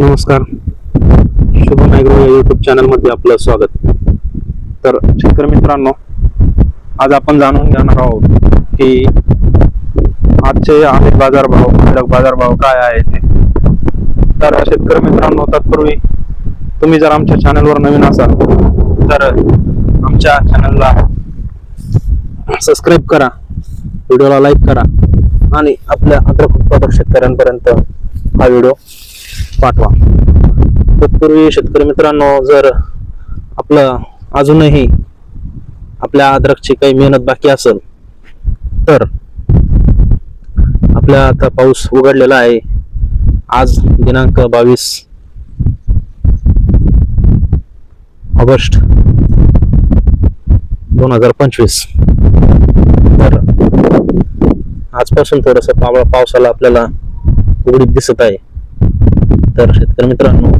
नमस्कार. शुभम ॲग्रो या यूट्यूब चॅनलमध्ये आपलं स्वागत. तर शेतकरी मित्रांनो आज आपण जाणून घेणार आहोत की आजचे आले बाजारभाव अद्रक बाजारभाव काय आहे ते. तर शेतकरी मित्रांनो तत्पूर्वी तुम्ही जर आमच्या चॅनलवर नवीन असाल तर आमच्या चॅनलला सबस्क्राईब करा व्हिडिओला लाईक करा आणि आपल्या अद्रक उत्पादक शेतकऱ्यांपर्यंत हा व्हिडिओ पाठवा. तत्पूर्वी शेतकरी मित्रांनो जर आपलं अजूनही आपल्या अद्रकची काही मेहनत बाकी असेल तर आपल्या आता पाऊस उघडलेला आहे. आज दिनांक बावीस ऑगस्ट दोन हजार पंचवीस. तर आजपासून थोडस पावसाला आपल्याला उघडीत दिसत आहे. तर शेतकरी मित्रांनो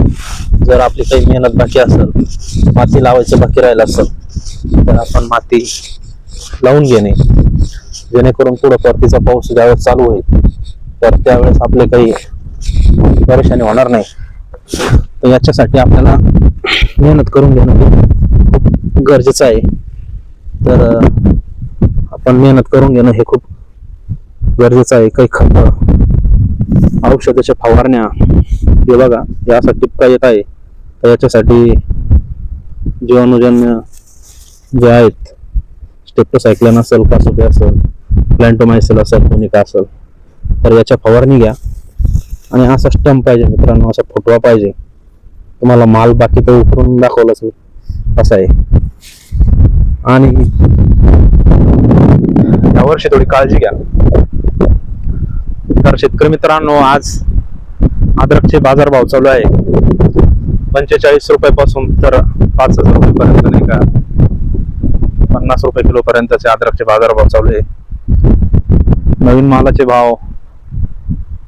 जर आपली काही मेहनत बाकी असेल माती लावायचं बाकी राहिलं असेल तर आपण माती लावून घेणे. जेणेकरून पुढं परतीचा पाऊस ज्यावेळेस चालू होईल तर त्यावेळेस आपले काही परेशानी होणार नाही. तर याच्यासाठी आपल्याला मेहनत करून घेणं खूप गरजेचं आहे. तर आपण मेहनत करून घेणं हे खूप गरजेचं आहे. काही खत औषधाच्या फवारण्या हे बघा हे असा टिपका येत आहे. तर याच्यासाठी जीवाणूजन्य जे आहेत स्टेप्टोसायक्लन असेल कासोपे असेल प्लॅन्टोमायसेल असेल कोनिका असेल तर याच्या फवारणी घ्या. आणि असा स्टंप पाहिजे मित्रांनो असा फुटवा पाहिजे. तुम्हाला माल बाकी तर उकरून दाखवलाच असा आहे. आणि यावर्षी थोडी काळजी घ्या. तर शेतकरी मित्रांनो आज अद्रकचे बाजारभाव चालू आहे. पंचेचाळीस रुपयापासून तर पाच हजार रुपयेपर्यंत नाही का? पन्नास रुपये किलोपर्यंतचे अद्रकचे बाजारभाव चालू आहे. नवीन मालाचे भाव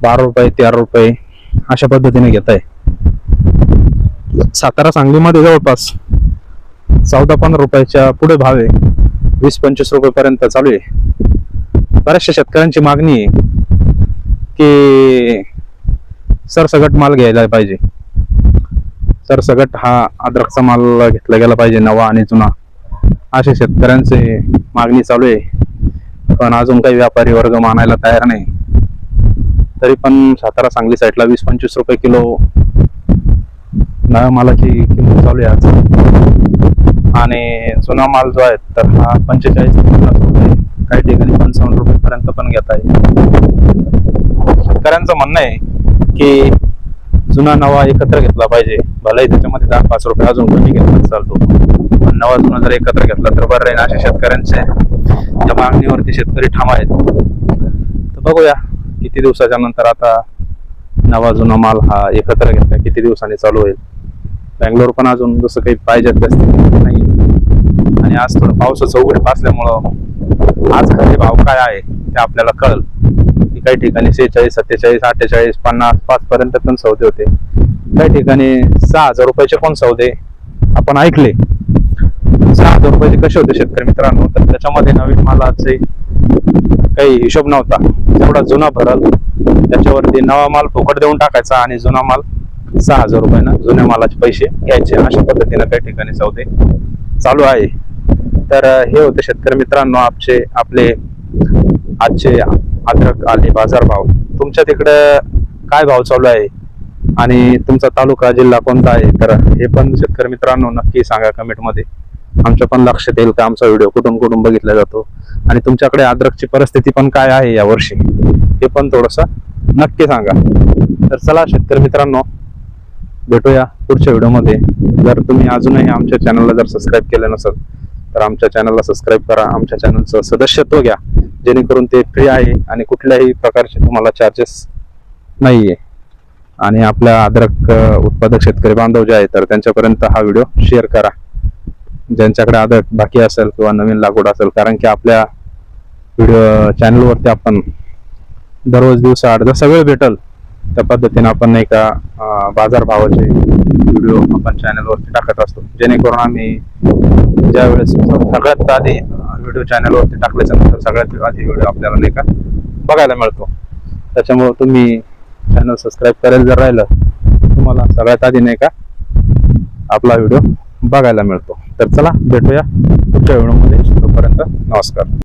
बारा रुपये तेरा रुपये अशा पद्धतीने घेत आहे. सातारा सांगलीमध्ये जवळपास चौदा पंधरा रुपयाच्या पुढे भाव आहे. वीस पंचवीस रुपयेपर्यंत चालू आहे. बऱ्याचशा शेतकऱ्यांची मागणी आहे की सरसगट माल घ्यायला पाहिजे. सरसगट हा अद्रकचा माल घेतला गेला पाहिजे नवा आणि जुना. असे शेतकऱ्यांचे मागणी चालू आहे. पण अजून काही व्यापारी वर्ग मानायला तयार नाही. तरी पण सातारा सांगली साईडला वीस पंचवीस रुपये किलो नव्या मालाची किंमत चालू आहे आज. आणि जुना माल जो आहे तर हा पंचेचाळीस पन्नास रुपये काही ठिकाणी पंचावन्न रुपये पर्यंत पण घेता येईल. शेतकऱ्यांचं म्हणणं आहे की जुना नवा एकत्र घेतला पाहिजे. भलाही त्याच्यामध्ये दहा पाच रुपये अजून कमी घेतला चालतो. पण नवा जुना जर एकत्र घेतला तर बरं राहील अशा शेतकऱ्यांचे. त्या मागणीवरती शेतकरी ठाम आहेत. तर बघूया किती दिवसाच्या नंतर आता नवा जुना माल हा एकत्र घेतला किती दिवसांनी चालू होईल. बँगलोर पण अजून जसं काही पाहिजे नाही. आणि आज थोडं पावसाचं उघडे असल्यामुळं आज खरे भाव काय आहे ते आपल्याला कळल. काही ठिकाणी सेहेचाळीस सत्तेचाळीस अठ्ठेचाळीस पन्नास पाच पर्यंत पण सौदे होते. काही ठिकाणी सहा हजार रुपयाचे पण सौदे आपण ऐकले. सहा हजार रुपयाचे कसे होते शेतकरी मित्रांनो? तर त्याच्यामध्ये नवीन मालाचे काही हिशोब नव्हता. जेवढा जुना भरल त्याच्यावरती नवा माल फुकट देऊन टाकायचा आणि जुना माल सहा हजार रुपयानं जुन्या मालाचे पैसे घ्यायचे. अशा पद्धतीनं काही ठिकाणी सौदे चालू आहे. तर हे होते शेतकरी मित्रांनो आपचे आपले आजचे अद्रक आले बाजारभाव तुमच्या तिकडं काय भाव चालू आहे? आणि तुमचा तालुका जिल्हा कोणता आहे? तर हे पण शेतकरी मित्रांनो नक्की सांगा कमेंटमध्ये. आमच्या पण लक्षात येईल का? आमचा व्हिडिओ कुठून कुठून बघितला जातो? आणि तुमच्याकडे अद्रकची परिस्थिती पण काय आहे यावर्षी हे पण थोडंसं नक्की सांगा. तर चला शेतकरी मित्रांनो भेटूया पुढच्या व्हिडिओमध्ये. जर तुम्ही अजूनही आमच्या चॅनलला जर सबस्क्राईब केलं नसेल तर आमच्या चॅनलला सबस्क्राईब करा. आमच्या चॅनलचं सदस्यत्व घ्या. जेणेकरून ते फ्री आहे आणि कुठल्याही प्रकारचे तुम्हाला चार्जेस नाही आहे आणि आपल्या अद्रक उत्पादक शेतकरी बांधव जे आहे तर त्यांच्यापर्यंत हा व्हिडिओ शेअर करा. ज्यांच्याकडे अद्रक बाकी असेल किंवा नवीन लागवड असेल कारण की आपल्या व्हिडिओ चॅनलवरती आपण दररोज दिवसा आठ जसा वेळ भेटल त्या पद्धतीने आपण नाही का बाजारभावाचे व्हिडिओ आपण चॅनलवरती टाकत असतो. जेणेकरून आम्ही ज्यावेळेस सगळ्यात आधी व्हिडिओ चॅनलवरती टाकल्याच्या नंतर सगळ्यात आधी व्हिडिओ आपल्याला नाही का बघायला मिळतो. त्याच्यामुळं तुम्ही चॅनल सबस्क्राईब करायला जर राहिलं तुम्हाला सगळ्यात आधी नाही का आपला व्हिडिओ बघायला मिळतो. तर चला भेटूया पुढच्या व्हिडिओमध्ये तोपर्यंत नमस्कार.